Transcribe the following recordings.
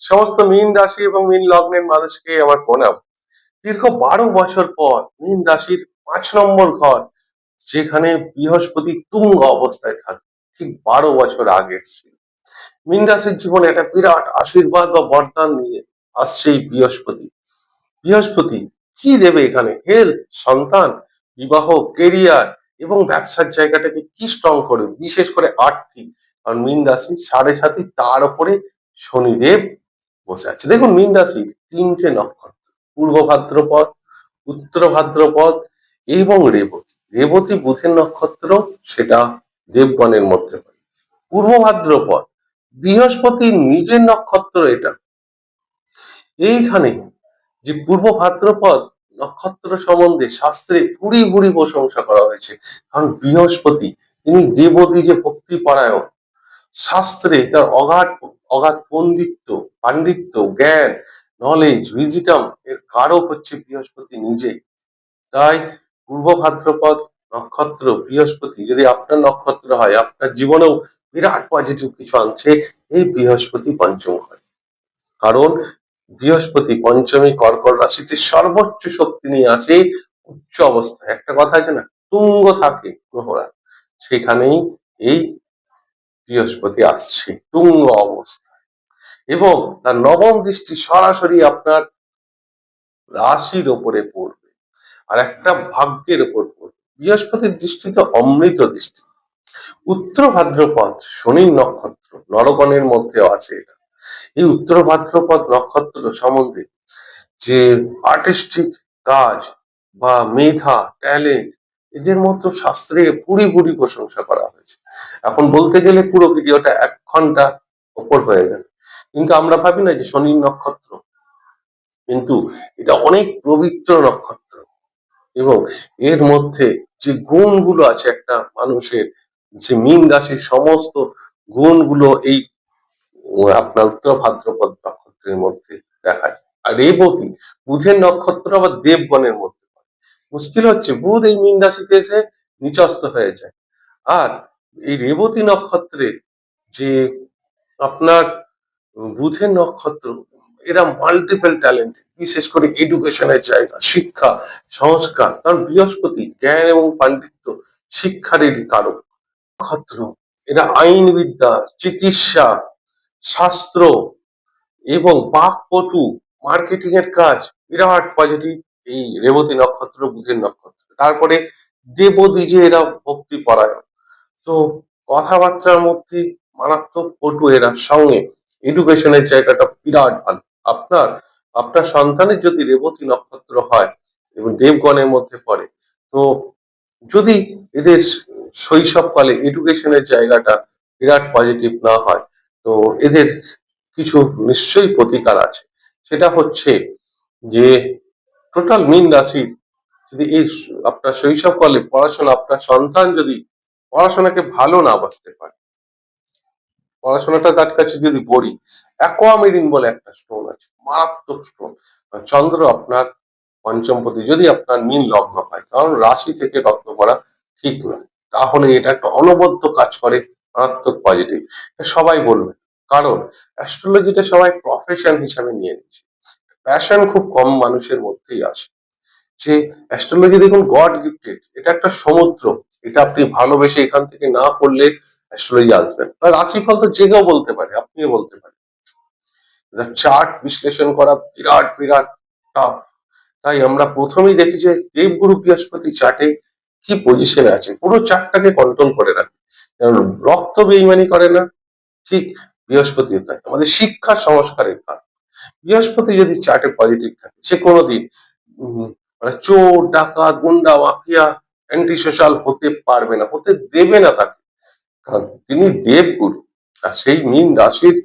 সমস্ত মীন রাশি এবং মীন লগ্নের মানুষকে আমার প্রণাম। দীর্ঘ বারো বছর পর মীন রাশির পাঁচ নম্বর ঘর, যেখানে বৃহস্পতি তুঙ্গ অবস্থায় থাকে, ঠিক বারো বছর আগে ছিল মীন রাশির জীবনে একটা বিরাট আশীর্বাদ বা বরদান নিয়ে আসছে এই বৃহস্পতি। বৃহস্পতি কি দেবে এখানে? হেলথ সন্তান, বিবাহ কেরিয়ার এবং ব্যবসার জায়গাটাকে কি স্ট্রং করবে? বিশেষ করে আর্থিক। কারণ মীন রাশি সাড়ে সাথী তার উপরে শনিদেব বসে আছে। দেখুন, মীন রাশির তিনটে নক্ষত্র, পূর্ব ভাদ্রপদ, উত্তর ভাদ্রপদ এবং রেবতী। রেবতী বুধের নক্ষত্র, সেটা দেবগণের মধ্যে পড়ে পূর্ব ভাদ্রপদ বৃহস্পতির নিজের নক্ষত্র এটা। এইখানে যে পূর্ব ভাদ্রপদ নক্ষত্র সম্বন্ধে শাস্ত্রে ভুড়ি ভুড়ি প্রশংসা করা হয়েছে, কারণ বৃহস্পতি, তিনি দেবতী যে ভক্তি পরায়ণ শাস্ত্রে তার অগাধ অগাধ পণ্ডিত্য, পাণ্ডিত্য, জ্ঞান নলেজ ভিজিটম এর কারক হচ্ছে বৃহস্পতি নিজে। তাই পূর্ব ভাদ্রপদ নক্ষত্র বৃহস্পতি, যদি আপনার নক্ষত্র হয়, আপনার জীবনেও বিরাট পজিটিভ কিছু আনছে, এই বৃহস্পতি পঞ্চম হয়। কারণ বৃহস্পতি পঞ্চমী কর্কট রাশিতে সর্বোচ্চ শক্তি নিয়ে আসে উচ্চ অবস্থায়। একটা কথা আছে না, তুঙ্গ থাকে গ্রহরা। সেখানেই এই বৃহস্পতি আসছে, তুঙ্গ অবস্থায়। এবং তার নবম দৃষ্টি সরাসরি আপনার রাশির ওপরে পড়বে, আর একটা ভাগ্যের ওপর পড়বে। বৃহস্পতির দৃষ্টি তো অমৃত দৃষ্টি। উত্তর ভাদ্রপদ, শনির নক্ষত্র, নরগণের মধ্যেও আছে এটা। এই উত্তর ভাদ্রপদ, নক্ষত্র সম্বন্ধে যে আর্টিস্টিক কাজ বা মেধা, ট্যালেন্ট, এদের মতো শাস্ত্রে পুরি পুরি প্রশংসা করা হয়েছে। এখন বলতে গেলে পুরো ভিডিওটা এক ঘণ্টা ওপর হয়ে গেল। কিন্তু আমরা ভাবি না যে শনির নক্ষত্র। কিন্তু এটা অনেক পবিত্র নক্ষত্র। এবং এর মধ্যে যে গুণগুলো আছে একটা মানুষের, যে মীন রাশির সমস্ত গুণগুলো এই আপনার উত্তর ভাদ্রপদ নক্ষত্রের মধ্যে দেখা যায়। আর রেবতী, বুধের নক্ষত্র আবার দেবগণের মধ্যে। মুশকিল হচ্ছে, বুধ এই মীন রাশিতে এসে নিচস্ত হয়ে যায়। আর এই রেবতী নক্ষত্রে যে আপনার বুধের নক্ষত্র, এরা মাল্টিপল ট্যালেন্ট বিশেষ করে এডুকেশনের জায়গা, শিক্ষা, সংস্কার, কারণ বৃহস্পতি জ্ঞান এবং পাণ্ডিত্য শিক্ষারই কারক নক্ষত্র। এরা আইনবিদ্যা চিকিৎসা, শাস্ত্র এবং বাকপটু মার্কেটিং এর কাজ, বিরাট পজিটিভ এই রেবতী নক্ষত্র, বুধের নক্ষত্র। তারপরে দেবদী যে এরা ভক্তি পরায়ণ তো কথাবার্তার মধ্যে মারাত্মক পটু এরা। সঙ্গে এডুকেশনের জায়গাটা বিরাট ভালো। আপনার আপনার সন্তানের যদি রেবতী নক্ষত্র হয় এবং দেবগণের মধ্যে পড়ে, তো যদি এদের শৈশবকালে এডুকেশনের জায়গাটা বিরাট পজিটিভ না হয়, তো এদের কিছু নিশ্চয়ই প্রতিকার আছে। সেটা হচ্ছে যে টোটাল মিন রাশির যদি এই আপনার শৈশবকালে পড়াশোনা, আপনার সন্তান যদি পড়াশোনাকে ভালো না বাঁচতে পারে। পড়াশোনাটা তার কাছে যদি বড়ি অ্যাকোয়ামেরিন বলে একটা স্টোন আছে, মারাত্মক স্টোন চন্দ্র আপনার পঞ্চমপতি যদি আপনার মিন লগ্ন হয়, কারণ রাশি থেকে রত্ন করা ঠিক নয়। তাহলে এটা একটা অনবদ্য কাজ করে, মারাত্মক পজিটিভ সবাই বলবে। কারণ অ্যাস্ট্রোলজিটা সবাই প্রফেশন হিসাবে নিয়ে নিচ্ছে প্যাশন খুব কম মানুষের মধ্যেই আসে যে অ্যাস্ট্রোলজি দেখুন গড গিফটেড এটা একটা সমুদ্র। এটা আপনি ভালোবেসে এখান থেকে না করলে অ্যাস্ট্রোলজি আসবেন আর রাশিফল তো যে কেউ বলতে পারে, আপনিও বলতে পারেন। চার্ট বিশ্লেষণ করা বিরাট বিরাট টাফ তাই আমরা প্রথমেই দেখি যে দেবগুরু বৃহস্পতি চার্টে কি পজিশনে আছে। পুরো চার্টটাকে কন্ট্রোল করে রাখে। রক্ত বেইমানি করে না। ঠিক বৃহস্পতি তাই। আমাদের শিক্ষা সংস্কারের কারণ। বৃহস্পতি যদি চার্টে পজিটিভ থাকে, সে কোনোদিন মানে চোর, ডাকাত, গুন্ডা, মাফিয়া অ্যান্টি সোশ্যাল হতে পারবে না, হতে দেবে না তাকে। কারণ তিনি দেবগুরু, আর সেই মীন রাশির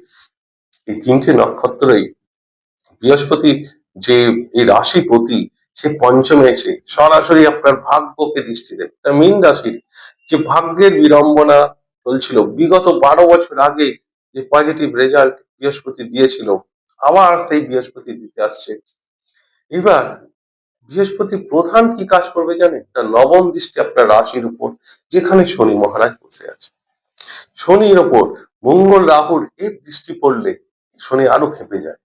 এই তিনটে নক্ষত্রই বৃহস্পতি যে এই রাশিপতি, সে পঞ্চমে এসে সরাসরি আপনার ভাগ্যকে দৃষ্টি দেবে। তা মীন রাশির যে ভাগ্যের বিড়ম্বনা চলছিল, বিগত বারো বছর আগে যে পজিটিভ রেজাল্ট বৃহস্পতি দিয়েছিল, আবার সেই বৃহস্পতি দিতে আসছে। এবার বৃহস্পতি প্রধান কি কাজ করবে জানেন? তার নবম দৃষ্টি আপনার রাশির উপর, যেখানে শনি মহারাজ বসে আছে। শনির ওপর মঙ্গল রাহুর এর দৃষ্টি পড়লে শনি আরও খেপে যায়।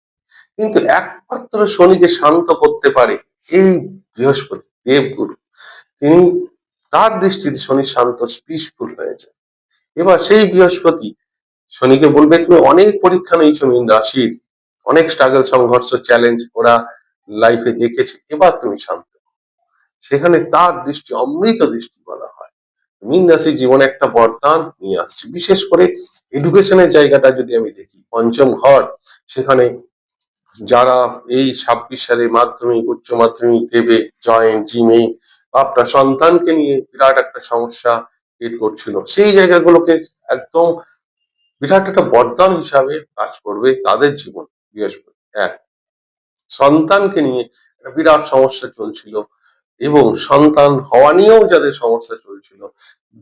কিন্তু একমাত্র শনিকে শান্ত করতে পারে এই বৃহস্পতি, দেবগুরু। তিনি তার দৃষ্টিতে শনি শান্ত পিসফুল হয়ে যায়। এবার সেই বৃহস্পতি শনিকে বলবে, তুমি অনেক পরীক্ষা নিয়েছো মীন রাশির। অনেক স্ট্রাগল সংঘর্ষ চ্যালেঞ্জ ওরা লাইফে দেখেছে, এবার তুমি শান্ত সেখানে তার দৃষ্টি, অমৃত দৃষ্টি বলা হয়। মীন রাশি জীবনে একটা বরদান নিয়ে আসছে। বিশেষ করে এডুকেশনের জায়গাটা যদি আমি দেখি, পঞ্চম ঘর, সেখানে যারা এই ছাব্বিশ সালে মাধ্যমিক, উচ্চ মাধ্যমিক দেবে জয়েন্ট জিমে আপনার সন্তানকে নিয়ে বিরাট একটা সমস্যা ক্রিয়েট করছিল। সেই জায়গাগুলোকে একদম বিরাট একটা বরদান হিসাবে কাজ করবে তাদের জীবন, বৃহস্পতি এক। সন্তানকে নিয়ে একটা বিরাট সমস্যা চলছিল এবং সন্তান হওয়া নিয়েও যাদের সমস্যা চলছিল,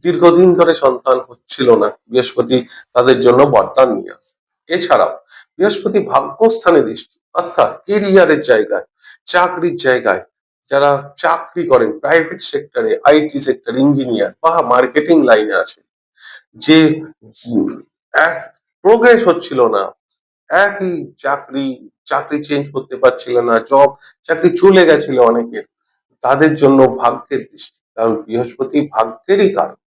দীর্ঘদিন ধরে সন্তান হচ্ছিল না, বৃহস্পতি তাদের জন্য বরদান নিয়ে আসে। এছাড়াও বৃহস্পতি ভাগ্যস্থানে দৃষ্টি, অর্থাৎ কেরিয়ারের জায়গায়, চাকরির জায়গায়, যারা চাকরি করেন প্রাইভেট সেক্টরে আইটি সেক্টর ইঞ্জিনিয়ার বা মার্কেটিং লাইনে আছে যে প্রোগ্রেস হচ্ছিল না একই চাকরি চাকরি চেঞ্জ করতে পারছিল না জব চাকরি চলে গেছিল অনেকের। তাদের জন্য ভাগ্যের দৃষ্টি, কারণ বৃহস্পতি ভাগ্যেরই কারণ।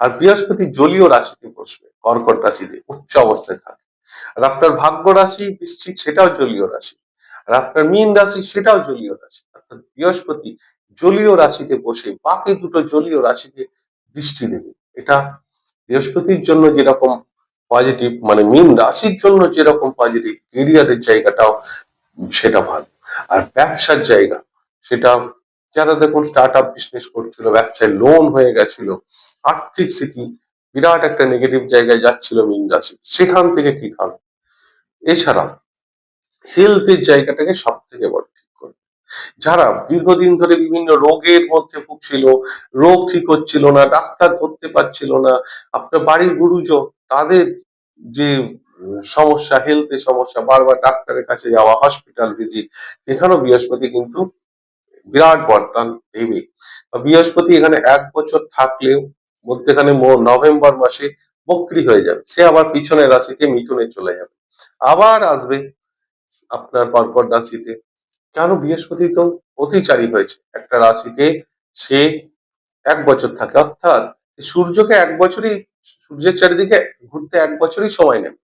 আর বৃহস্পতি জলীয় রাশিতে বসবে, কর্কট রাশিতে, উচ্চ অবস্থায় থাকে। আর আপনার ভাগ্য রাশি, বৃশ্চিক সেটাও জলীয় রাশি। আর আপনার মীন রাশি, সেটাও জলীয় রাশি। অর্থাৎ বৃহস্পতি জলীয় রাশিতে বসে, বাকি দুটো জলীয় রাশিকে দৃষ্টি দেবে। এটা বৃহস্পতির জন্য যেরকম পজিটিভ মানে মীন রাশির জন্য যেরকম পজিটিভ কেরিয়ারের জায়গাটাও সেটা ভালো। আর ব্যবসার জায়গা, সেটা যারা দেখুন স্টার্ট আপ বিজনেস করছিল, ব্যবসায় লোন হয়ে গেছিল, আর্থিক স্থিতি বিরাট একটা নেগেটিভ জায়গায় যাচ্ছিল মীন রাশি। সেখান থেকে ঠিক হবে এছাড়া হেলথের জায়গাটাকে সব থেকে বড় ঠিক করবে। যারা দীর্ঘদিন ধরে বিভিন্ন রোগের মধ্যে ভুগছিল, রোগ ঠিক হচ্ছিল না, ডাক্তার ধরতে পারছিল না, আপনার বাড়ির গুরুজন তাদের যে সমস্যা হেলথের সমস্যা, বারবার ডাক্তারের কাছে যাওয়া হসপিটাল ভিজিট এখানেও বৃহস্পতি কিন্তু বিরাট বরদান দেবে। বৃহস্পতি এখানে এক বছর থাকলেও মধ্যেখানে নভেম্বর মাসে বক্রি হয়ে যাবে। সে আবার পিছনের রাশিতে মিথুনে চলে যাবে। আবার আসবে আপনার কর্কট রাশিতে। কেন বৃহস্পতি তো অতিচারী হয়েছে? একটা রাশিতে সে এক বছর থাকে। অর্থাৎ সূর্যকে এক বছরই সূর্যের চারিদিকে ঘুরতে এক বছরই সময় নেবে।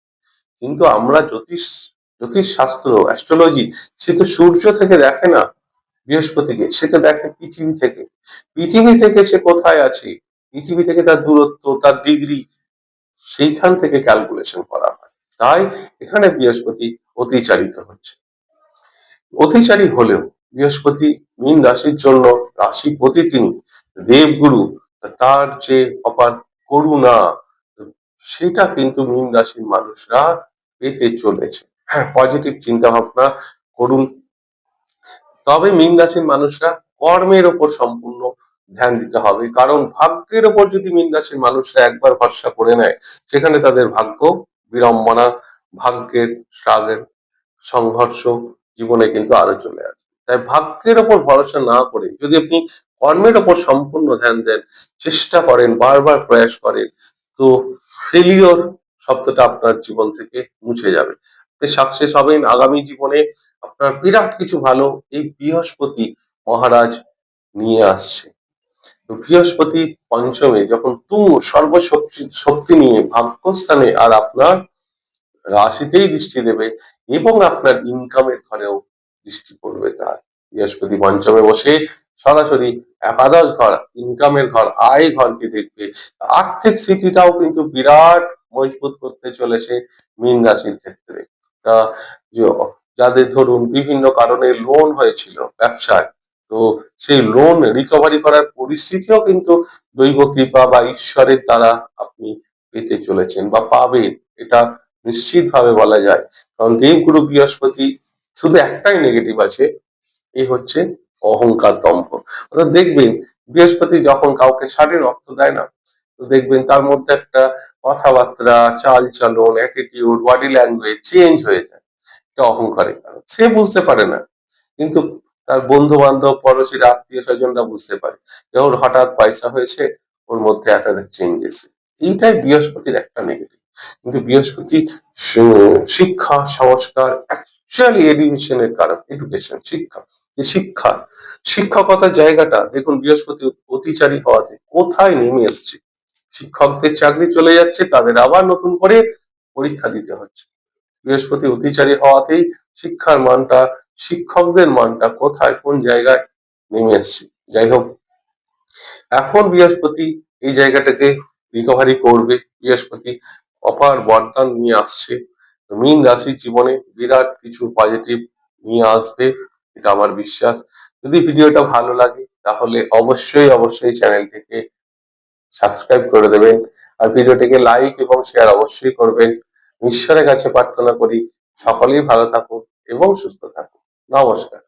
কিন্তু আমরা জ্যোতিষ জ্যোতিষ শাস্ত্র অ্যাস্ট্রোলজি সে তো সূর্য থেকে দেখে না বৃহস্পতিকে সে তো দেখে পৃথিবী থেকে। পৃথিবী থেকে সে কোথায় আছে? পৃথিবী থেকে তার দূরত্ব, তার ডিগ্রি সেইখান থেকে ক্যালকুলেশন করা হয়। তাই এখানে বৃহস্পতি অতিচারিত হচ্ছে। অতিচারী হলেও বৃহস্পতি মীন রাশির জন্য রাশিপতি তিনি, দেবগুরু তার যে অপার করুণা সেটা কিন্তু মীন রাশির মানুষরা পেতে চলেছে। হ্যাঁ পজিটিভ চিন্তা ভাবনা করুন। তবে মীন রাশির মানুষরা কর্মের ওপর সম্পূর্ণ ধ্যান দিতে হবে। কারণ ভাগ্যের ওপর যদি মীন রাশির মানুষরা একবার ভরসা করে নেয়, সেখানে তাদের ভাগ্য বিড়ম্বনা, ভাগ্যের স্ট্রাগল সংঘর্ষ জীবনে কিন্তু আরও চলে আসবে তাই ভাগ্যের ওপর ভরসা না করে যদি আপনি কর্মের ওপর সম্পূর্ণ ধ্যান দেন, চেষ্টা করেন, বারবার প্রয়াস করেন, তো ফেলিওর শব্দটা আপনার জীবন থেকে মুছে যাবে। আপনি সাকসেস হবেন, আগামী জীবনে আপনার বিরাট কিছু ভালো এই বৃহস্পতি মহারাজ নিয়ে আসছে। তো বৃহস্পতি পঞ্চমে যখন তুঙ্গ সর্বশক্তি, শক্তি নিয়ে ভাগ্যস্থানে আর আপনার রাশিতেই দৃষ্টি দেবে এবং আপনার ইনকামের ঘরেও দৃষ্টি পড়বে তার। বৃহস্পতি পঞ্চমে বসে সরাসরি একাদশ ঘর, ইনকামের ঘর, আয় ঘরকে দেখবে। আর্থিক স্থিতিটাও কিন্তু বিরাট মজবুত করতে চলেছে মীন রাশির ক্ষেত্রে। তা যাদের ধরুন বিভিন্ন কারণে লোন হয়েছিল ব্যবসায়, তো সেই লোন রিকভারি করার পরিস্থিতিও কিন্তু দৈব কৃপা বা ঈশ্বরের দ্বারা আপনি পেতে চলেছেন বা পাবেন। এটা নিশ্চিত ভাবে বলা যায়। কারণ দেবগুরু বৃহস্পতি শুধু একটাই নেগেটিভ আছে এই হচ্ছে অহংকার দম্ভ। অর্থাৎ দেখবেন, বৃহস্পতি যখন কাউকে স্বাধীন রক্ত দেয় না দেখবেন তার মধ্যে একটা কথাবার্তা চাল চলন অ্যাটিটিউড বডি ল্যাঙ্গুয়েজ চেঞ্জ হয়ে যায়। অহংকারের কারণ। সে বুঝতে পারে না, কিন্তু তার বন্ধু বান্ধব পড়োশির আত্মীয় স্বজনরা বুঝতে পারে যে ওর হঠাৎ পয়সা হয়েছে, ওর মধ্যে একটা চেঞ্জ এসে। এইটাই বৃহস্পতির একটা নেগেটিভ কিন্তু বৃহস্পতি শিক্ষা, সংস্কার অ্যাকচুয়ালি এডুকেশনের কারণ এডুকেশন শিক্ষা। যে শিক্ষা শিক্ষকতার জায়গাটা, দেখুন বৃহস্পতি অতিচারী হওয়াতে কোথায় নেমে এসছে? শিক্ষকদের চাকরি চলে যাচ্ছে, তাদের আবার নতুন করে পরীক্ষা দিতে হচ্ছে। বৃহস্পতি অতিচারী হওয়াতেই শিক্ষার মানটা, শিক্ষকদের মানটা কোথায়, কোন জায়গায় নেমে এসছে? যাই হোক, এখন বৃহস্পতি এই জায়গাটাকে রিকভারি করবে। বৃহস্পতি অপার বরদান নিয়ে আসছে। মীন রাশির জীবনে বিরাট কিছু পজিটিভ নিয়ে আসবে, এটা আমার বিশ্বাস। যদি ভিডিওটা ভালো লাগে, তাহলে অবশ্যই অবশ্যই চ্যানেলটিকে সাবস্ক্রাইব করে দেবেন। আর ভিডিওটিকে লাইক এবং শেয়ার অবশ্যই করবেন। ঈশ্বরের কাছে প্রার্থনা করি, সকলেই ভালো থাকুন এবং সুস্থ থাকুন। নমস্কার।